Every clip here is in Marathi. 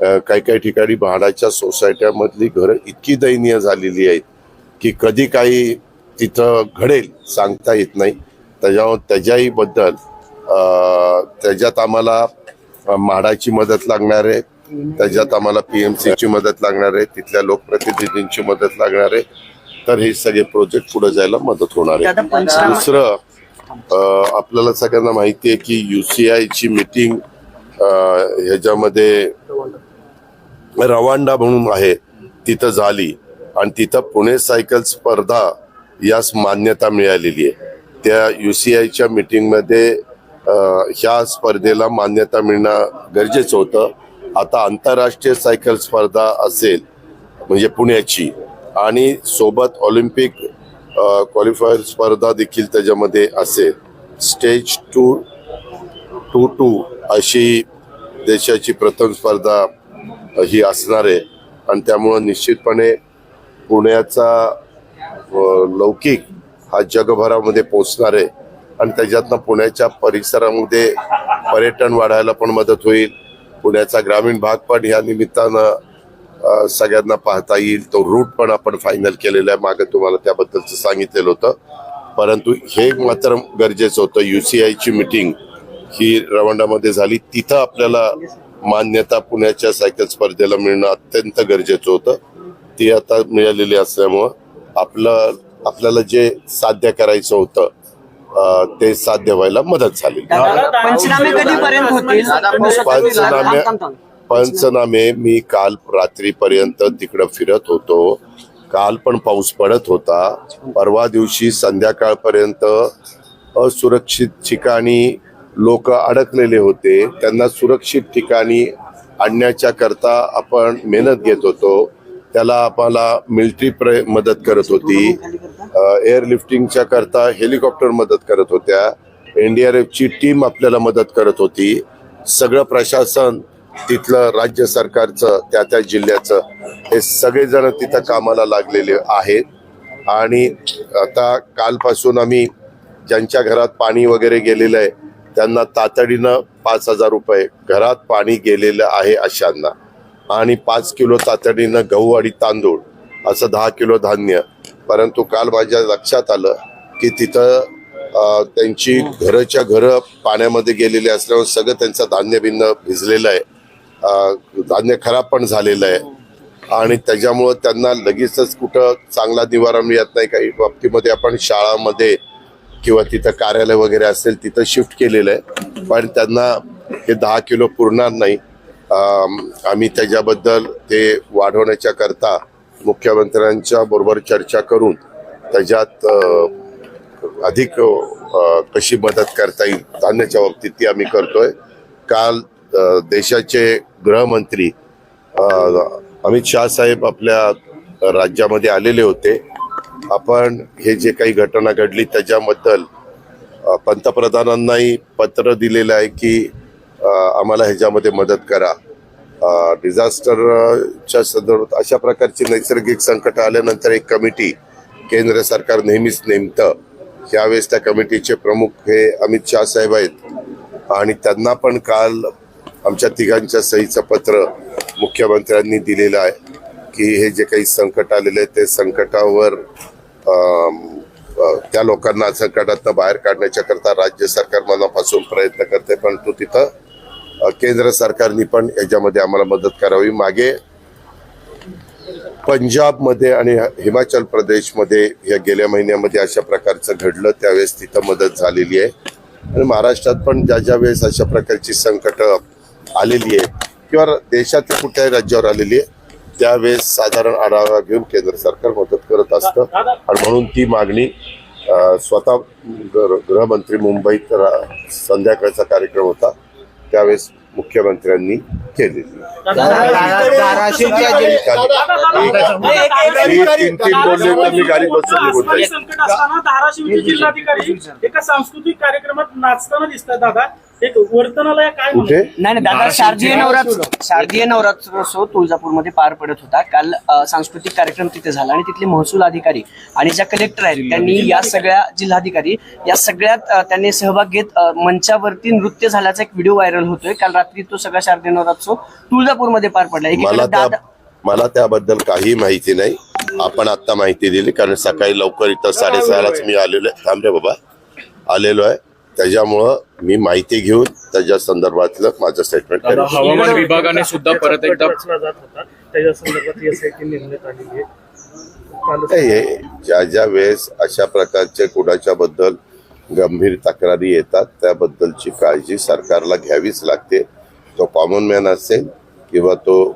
काही काही ठिकाणी म्हाडाच्या सोसायट्यामधली घरं इतकी दयनीय झालेली आहेत की कधी काही तिथं घडेल सांगता येत नाही. त्याच्यावर त्याच्याही बद्दल त्याच्यात आम्हाला म्हाडाची मदत लागणार आहे. त्याच्यात आम्हाला पीएमसी ची मदत लागणार आहे. तिथल्या लोकप्रतिनिधींची मदत लागणार आहे. तर हे सगळे प्रोजेक्ट पुढे जायला मदत होणार आहे. दुसरं आपल्याला सगळ्यांना माहिती आहे की युसीआय ची मीटिंग ह्याच्यामध्ये रवांडा म्हणून आहे. तिथं झाली. आणि तिथं पुणे सायकल स्पर्धा यास मान्यता मिळालेली आहे. त्या यू सी मीटिंगमध्ये मिटिंगमध्ये ह्या स्पर्धेला मान्यता मिळणं गरजेचं होतं. आता आंतरराष्ट्रीय सायकल स्पर्धा असेल म्हणजे पुण्याची. आणि सोबत ऑलिम्पिक क्वालिफायर स्पर्धा देखील त्याच्यामध्ये असेल. स्टेज टू टू टू अशी देशाची प्रथम स्पर्धा ही असणार आहे. आणि त्यामुळं निश्चितपणे पुण्याचा लौकिक हा जगभरामध्ये पोचणार आहे. आणि त्याच्यातनं पुण्याच्या परिसरामध्ये पर्यटन वाढायला पण मदत होईल. पुण्याचा ग्रामीण भाग पण या निमित्तानं सगळ्यांना पाहता येईल. तो रूट पण आपण फायनल केलेला आहे. मागं तुम्हाला त्याबद्दलचं सांगितलेलं होतं. परंतु हे मात्र गरजेचं होतं. यू सी आयची मिटिंग ही रवांडामध्ये झाली. तिथं आपल्याला मान्यता पुण्याच्या सायकल स्पर्धेला मिळणं अत्यंत गरजेचं होतं. ती आता मिळालेली असल्यामुळं आपलं आपल्याला जे साध्य करायचं होतं ते साध्य व्हायला मदत झाली. पंचनामे पंचनामे मी काल रात्रीपर्यंत तिकडं फिरत होतो. काल पण पाऊस पडत होता. परवा दिवशी संध्याकाळपर्यंत असुरक्षित ठिकाणी लोक अडकलेले होते. त्यांना सुरक्षित ठिकाणी आणण्याच्या करता आपण मेहनत घेत होतो. त्याला आम्हाला मिलिटरी प्र मदत करत होती. एअरलिफ्टिंगच्या करता हेलिकॉप्टर मदत करत होत्या. एनडीआरएफची टीम आपल्याला मदत करत होती. सगळं प्रशासन तिथलं राज्य सरकारचं त्या त्या जिल्ह्याचं हे सगळेजण तिथं कामाला लागलेले आहेत. आणि आता कालपासून आम्ही ज्यांच्या घरात पाणी वगैरे गेलेलं आहे त्यांना तातडीनं पाच हजार रुपये घरात पाणी गेलेलं आहे अशांना. आणि पाच किलो तातडीनं गहू आणि तांदूळ असं दहा किलो धान्य. परंतु काल माझ्या लक्षात आलं की तिथं त्यांची घरच्या घरं पाण्यामध्ये गेलेली असल्यामुळे सगळं त्यांचं धान्य बिन्न भिजलेलं आहे. धान्य खराब पण झालेलं आहे. आणि त्याच्यामुळं त्यांना लगेचच कुठं चांगला निवारा मिळत नाही. काही बाबतीमध्ये आपण शाळामध्ये किंवा तिथं कार्यालय वगैरे असेल तिथं शिफ्ट केलेलं आहे. पण त्यांना हे दहा किलो पुरणार नाही. आम्ही त्याच्याबद्दल ते वाढवण्याच्या करता मुख्यमंत्र्यांच्या बरोबर चर्चा करून त्याच्यात अधिक कशी मदत करता येईल धान्याच्या बाबतीत ती आम्ही करतोय. काल देशाचे गृहमंत्री अमित शाह साहेब आपल्या राज्यामध्ये आलेले होते. आपण हे जे काही घटना घडली त्याच्याबद्दल पंतप्रधानांनाही पत्र दिलेलं आहे की आम्हाला ह्याच्यामध्ये मदत करा. डिझास्टरच्या संदर्भात अशा प्रकारची नैसर्गिक संकट आल्यानंतर एक कमिटी केंद्र सरकार नेहमीच नेमतं. यावेळेस त्या कमिटीचे प्रमुख हे अमित शहा साहेब आहेत. आणि त्यांना पण काल आमच्या तिघांच्या सहीचं पत्र मुख्यमंत्र्यांनी दिलेलं आहे की हे जे काही संकट आलेले आहे ते संकटावर त्या लोकांना संकटातनं बाहेर काढण्याच्या करता राज्य सरकार मनापासून प्रयत्न करते परंतु तिथं केंद्र सरकारने पण याच्यामध्ये आम्हाला मदत करावी. मागे पंजाबमध्ये आणि हिमाचल प्रदेशमध्ये या गेल्या महिन्यामध्ये अशा प्रकारचं घडलं त्यावेळेस तिथं मदत झालेली आहे. आणि महाराष्ट्रात पण ज्या ज्या वेळेस अशा प्रकारची संकट आलेली आहे किंवा देशात कुठल्याही राज्यावर आलेली आहे त्यावेळेस साधारण आढावा घेऊन केंद्र सरकार मदत करत असतं आणि म्हणून ती मागणी स्वतः गृह- गृहमंत्री मुंबईत रा- संध्याकाळचा कार्यक्रम होता त्यावेळेस मुख्यमंत्र्यांनी केलेली तीन तीन बोलले तर मी गाडीत बसून धाराशिवचे जिल्हाधिकारी एका सांस्कृतिक कार्यक्रमात नाचताना दिसतात दादा एक वर्तनाला या काय कुठे? नाही नाही दादा शारदीय नवरात्र शारदीय नवरात्रोत्सव तुळजापूरमध्ये पार पडत होता. काल अ, सांस्कृतिक कार्यक्रम तिथे झाला आणि तिथले महसूल अधिकारी आणि ज्या कलेक्टर आहेत त्यांनी या सगळ्या जिल्हाधिकारी या सगळ्यात अ, त्यांनी सहभाग घेत अ, मंचावरती नृत्य झाल्याचा एक व्हिडिओ व्हायरल होतोय. काल रात्री तो सगळा शारदीय नवरात्रोत्सव तुळजापूरमध्ये पार पडला. एकीकडे मला त्या दादा मला त्याबद्दल काही माहिती नाही. आपण आता माहिती दिली कारण सकाळी लवकर इथं साडेसहालाच मी आलेलो आहे. थांब रे बाबा. आलेलो आहे. त्याच्यामुळं मी माहिती घेऊन त्याच्या संदर्भातलं माझं स्टेटमेंट दादा हवामान विभागाने सुद्धा परत एकदा रचना जात होता. त्याच्या संदर्भात एसआयटी नेमण्यात आलेली आहे. कालच नाही, हे ज्या ज्या वेळेस अशा प्रकारचे कुणाच्या बद्दल गंभीर तक्रारी येतात त्याबद्दलची काळजी सरकारला घ्यावीच लागते. तो कॉमन मॅन असेल किंवा तो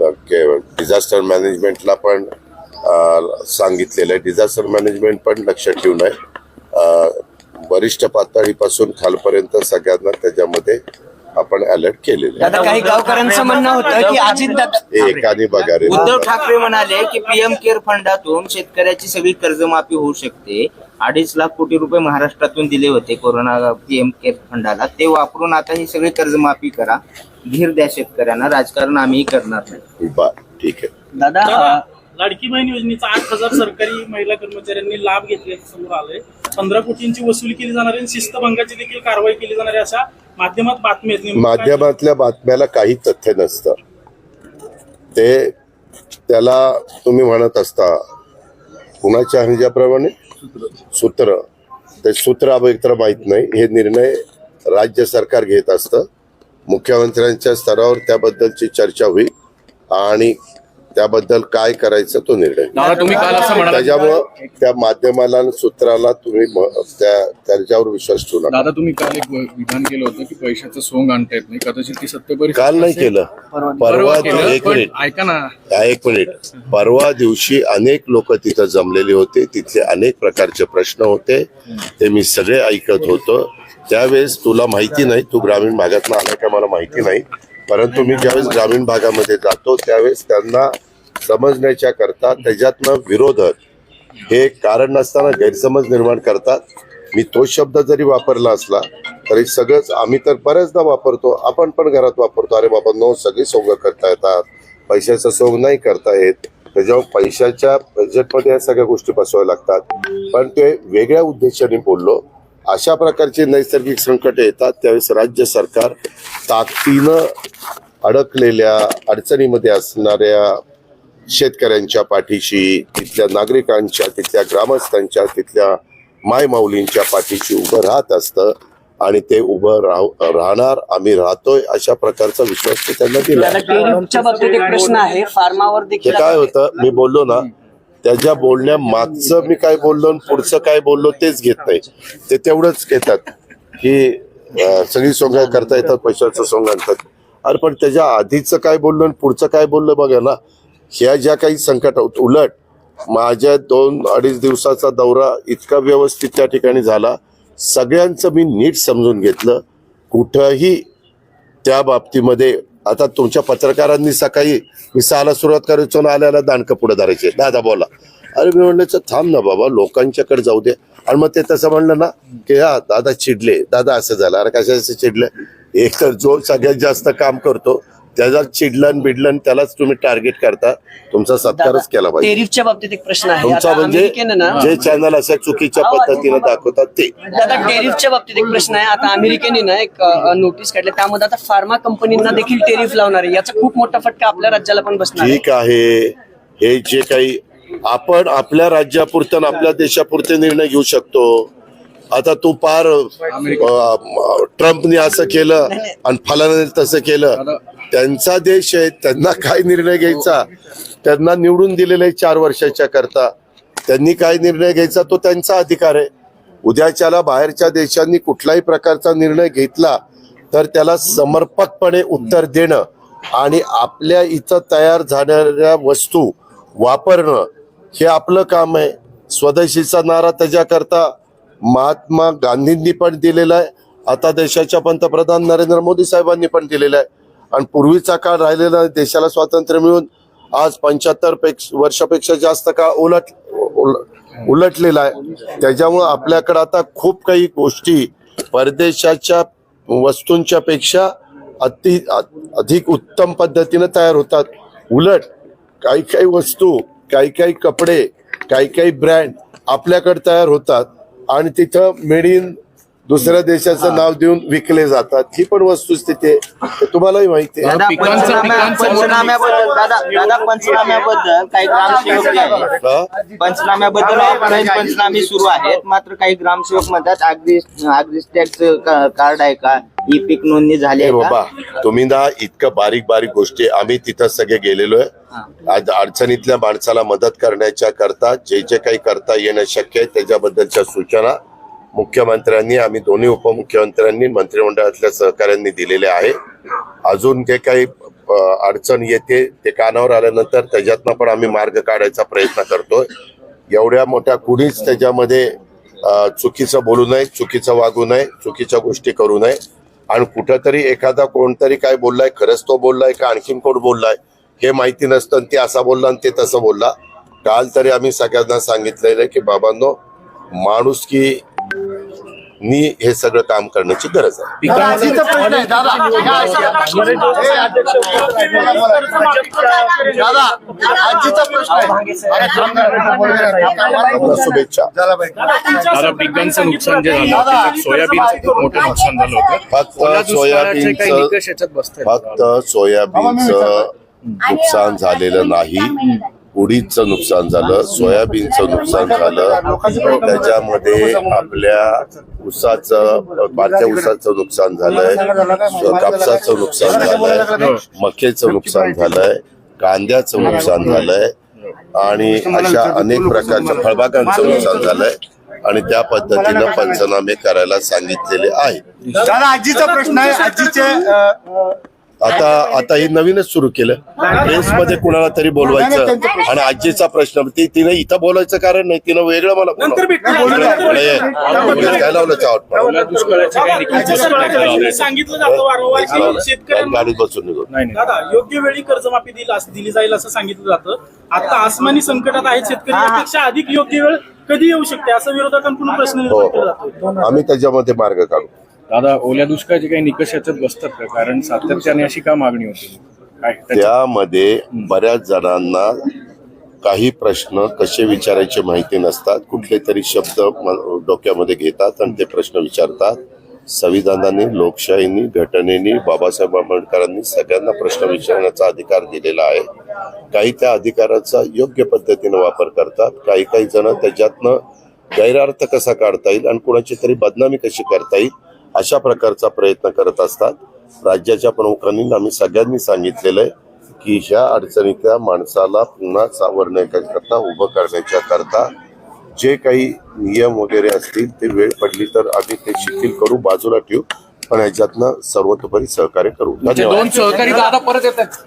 डिझास्टर मॅनेजमेंटला पण सांगितलेलं आहे डिझास्टर मॅनेजमेंट पण लक्ष ठेवून आहे. वरिष्ठ पातळीपासून खालपर्यंत सगळ्यांना त्याच्यामध्ये आपण अलर्ट केलेले काही गावकऱ्यांचं म्हणणं होतं की अजित एकाने बघा रे. उद्धव ठाकरे म्हणाले की पीएम केअर फंडातून शेतकऱ्याची सगळी कर्जमाफी होऊ शकते. अडीच लाख कोटी रुपये महाराष्ट्रातून दिले होते कोरोना पीएम केअर फंडाला. ते वापरून आता ही सगळी कर्जमाफी करा. धीर द्या शेतकऱ्यांना राजकारण आम्ही करणार नाही. बर ठीक आहे. दादा अ, लाडकी बहीण योजनेचा आठ हजार सरकारी महिला कर्मचाऱ्यांनी लाभ घेतल्याचं समोर आलंय. पंधरा कोटींची वसुली केली जाणार आहे आणि शिस्तभंगाची देखील कारवाई केली जाणार आहे अशा माध्यमात बातमी आहेत नेमकं. काय- माध्यमातल्या बातम्याला काही तथ्य नसतं. ते त्याला तुम्ही म्हणत असता कुणाच्या ह्याच्याप्रमाणे सूत्र. ते सूत्र अब एकतर माहीत नाही. हे निर्णय राज्य सरकार घेत असतं. मुख्यमंत्र्यांच्या स्तरावर त्याबद्दलची चर्चा होईल आणि त्याबद्दल काय करायचं तो निर्णय. दादा तुम्ही काल असं म्हणाला त्याच्यामुळं त्या माध्यमाला सूत्राला तुम्ही त्या त्याच्यावर विश्वास ठेवू नका. दादा तुम्ही काल एक विधान केलं होतं की पैशाचं सोंग आणता येत नाही. कदाचित ती सत्य परिस्थिती काल नाही. केलं. परवा एक मिनिट. ऐका ना. एक मिनिट. परवा दिवशी अनेक लोक तिथं जमलेले होते. तिथले अनेक प्रकारचे प्रश्न होते. ते मी सगळे ऐकत होतो. त्यावेळेस तुला माहिती नाही तू ग्रामीण भागात आला का मला माहिती नाही. परंतु मी ज्यावेळेस ग्रामीण भागामध्ये जातो त्यावेळेस त्यांना समजण्याच्या करता त्याच्यातनं विरोधक हे कारण नसताना गैरसमज निर्माण करतात. मी तो शब्द जरी वापरला असला तरी सगळंच आम्ही तर बऱ्याचदा वापरतो आपण पण घरात वापरतो. अरे बाबा नो सगळी सोंग करता येतात. पैशाचा सोंग नाही करता येत. त्याच्यावर पैशाच्या बजेटमध्ये या सगळ्या गोष्टी बसवाव्या लागतात. पण ते वेगळ्या उद्देशाने बोललो. अशा प्रकारची नैसर्गिक संकट येतात त्यावेळेस राज्य सरकार ताकदीनं अडकलेल्या अडचणीमध्ये असणाऱ्या शेतकऱ्यांच्या पाठीशी तिथल्या नागरिकांच्या तिथल्या ग्रामस्थांच्या तिथल्या मायमाऊलींच्या पाठीशी उभं राहत असतं आणि ते उभं राह राहणार आम्ही राहतोय अशा प्रकारचा विश्वास त्यांना दिला. काय होतं मी बोललो ना त्याच्या बोलण्या मागचं मी काय बोललो पुढचं काय बोललो तेच घेत नाही. ते तेवढंच घेतात. की सगळी सोंग करता येतात पैशाचं सोंग आणतात. अरे पण त्याच्या आधीचं काय बोललो आणि पुढचं काय बोललं बघा ना ह्या ज्या काही संकट होत उलट माझ्या दोन अडीच दिवसाचा दौरा इतका व्यवस्थित त्या ठिकाणी झाला. सगळ्यांचं मी नीट समजून घेतलं. कुठंही त्या बाबतीमध्ये आता तुमच्या पत्रकारांनी सकाळी मी सहाला सुरुवात करायचो आल्याला दांडकं पुढे धरायचे. दादा बोला. अरे मी म्हणलं थांब ना बाबा लोकांच्याकडे जाऊ दे. आणि मग ते तसं म्हणलं ना की हा दादा चिडले. दादा असं झालं. अरे कशाचं चिडले? एक तर जो सगळ्यात जास्त काम करतो. त्याचा चिडलन बिडलन त्यालाच तुम्ही टार्गेट करता. तुमचा सत्कारच केला पाहिजे. टेरिफच्या बाबतीत एक प्रश्न आहे. तुमचा आता म्हणजे अमेरिकेनं ना जे चॅनल अशा चुकीच्या पद्धतीने दाखवतात ते. दादा टेरिफच्या बाबतीत एक प्रश्न आहे. आता अमेरिकेने ना एक नोटीस काढली. त्यामध्ये आता फार्मा कंपनींना देखील टेरिफ लावणार आहे. याचा खूप मोठा फटका आपल्या राज्याला पण बसणार आहे. ठीक आहे. हे जे काही आपण आपल्या राज्यापुरतं आणि आपल्या देशापुरते निर्णय घेऊ शकतो. आता तू पार ट्रम्पने असं केलं आणि फलाने तसं केलं. त्यांचा देश आहे त्यांना काय निर्णय घ्यायचा? त्यांना निवडून दिलेले चार वर्षाच्या करता. त्यांनी काय निर्णय घ्यायचा? तो त्यांचा अधिकार आहे. उद्याच्याला बाहेरच्या देशांनी कुठलाही प्रकारचा निर्णय घेतला तर त्याला समर्पकपणे उत्तर देणं आणि आपल्या इथं तयार झाणाऱ्या वस्तू वापरणं हे आपलं काम आहे. स्वदेशीचा नारा त्याच्याकरता महात्मा गांधींनी पण दिलेला आहे. आता देशाच्या पंतप्रधान नरेंद्र मोदी साहेबांनी पण दिलेला आहे. आणि पूर्वीचा काळ राहिलेला आहे. देशाला स्वातंत्र्य मिळून आज पंच्याहत्तर पेक्ष वर्षापेक्षा जास्त काळ उलट उल- उलटलेला आहे. त्याच्यामुळं आपल्याकडे आता खूप काही गोष्टी परदेशाच्या वस्तूंच्या पेक्षा अति अधिक उत्तम पद्धतीनं तयार होतात. उलट काही काही वस्तू काही काही कपडे काही काही ब्रँड आपल्याकडे तयार होतात. आणि तिथं मेड इन दुसऱ्या देशाचं नाव देऊन विकले जातात. ही पण वस्तुस्थिती आहे. तुम्हालाही माहिती आहे. दादा पंचनाम्या पंचनाम्याबद्दल दादा दादा पंचनाम्याबद्दल काही ग्रामसेवक जे आहेत हा? पंचनाम्याबद्दल ऑफलाईन पंचनामे सुरू आहेत. मात्र काही ग्रामसेवक म्हणतात अगदी अगदी टॅक्स कार्ड आहे का? ई पीक नोंदणी झाली ए आहे का? बाबा तुम्ही ना इतकं बारीक बारीक गोष्टी आम्ही तिथं सगळे गेलेलो आहे. आज अडचणीतल्या माणसाला मदत करण्याच्या करता जे जे काही करता येणं शक्य आहे त्याच्याबद्दलच्या सूचना मुख्यमंत्र्यांनी आम्ही दोन्ही उपमुख्यमंत्र्यांनी मंत्रिमंडळातल्या सहकाऱ्यांनी दिलेले आहे अजून जे काही अ, अडचण येते ते कानावर आल्यानंतर त्याच्यातनं पण आम्ही मार्ग काढायचा प्रयत्न करतोय. एवढ्या मोठ्या कुणीच त्याच्यामध्ये अ, चुकीचं बोलू नये चुकीचं वागू नये चुकीच्या गोष्टी करू नये. आणि कुठंतरी एखादा कोणतरी काय बोललाय खरंच तो बोललाय का आणखीन कोण बोललाय हे माहिती नसतं आणि ते असा बोलला आणि ते तसं बोलला. काल तरी आम्ही सगळ्यांना सांगितलेलं आहे की बाबांनो माणूस की नी हे सगळं काम करण्याची गरज आहे. शुभेच्छा. पिकांचं नुकसान जे झालं सोयाबीनचं मोठं नुकसान झालं होतं. फक्त सोयाबीनचं फक्त सोयाबीनचं नुकसान झालेलं नाही. उडीदचं नुकसान झालं सोयाबीनचं नुकसान झालं. त्याच्यामध्ये आपल्या ऊसाचं बारक्या ऊसाचं नुकसान झालंय. कापसाचं नुकसान झालंय. मक्याचं नुकसान झालंय. कांद्याचं नुकसान झालंय. आणि अशा अनेक प्रकारच्या फळबागांचं नुकसान झालंय. आणि त्या पद्धतीनं पंचनामे करायला सांगितलेले आहे. आजीचा प्रश्न आहे. आजीचे आता आता हे नवीनच सुरू केलं. प्रेस मध्ये कुणाला तरी बोलवायचं आणि आजीचा प्रश्न ती तिने इथं बोलायचं कारण नाही तिनं वेगळं मला. काय लावलं चावट गाडीत बसून निघून. नाही नाही. दादा योग्य वेळी कर्जमाफी दिली दिली जाईल असं सांगितलं जातं. आता आसमानी संकटात आहेत शेतकरी यापेक्षा अधिक योग्य वेळ कधी येऊ शकते? असं विरोधकांकडून प्रश्न हो जातो आम्ही त्याच्यामध्ये मार्ग काढू. दादा ओल्या दुष्काळाचे काही निकष याच्यात बसतात का? कारण सातत्याने अशी का मागणी होती? काय? त्याच्यात- त्यामध्ये बऱ्याच जणांना काही प्रश्न कसे विचारायचे माहिती नसतात. कुठले तरी शब्द म- डोक्यामध्ये घेतात आणि ते प्रश्न विचारतात. संविधानाने लोकशाहीने घटनेने बाबासाहेब आंबेडकरांनी सगळ्यांना प्रश्न विचारण्याचा अधिकार दिलेला आहे. काही त्या अधिकाराचा योग्य पद्धतीने वापर करतात. काही काही जण त्याच्यातनं गैरार्थ कसा काढता येईल आणि कुणाची तरी बदनामी कशी करता येईल अशा प्रकारचा प्रयत्न करत असतात. राज्याच्या प्रमुखांनी आम्ही सगळ्यांनी सांगितलेलं आहे की ह्या अडचणीतल्या माणसाला पुन्हा सावरण्याकरता उभं करण्याच्या करता जे काही नियम वगैरे असतील ते वेळ पडली तर आम्ही ते शिथिल करू बाजूला ठेवू. पण ह्याच्यातनं सर्वतोपरी सहकार्य करू. म्हणजे दोन सहकारी परत येतात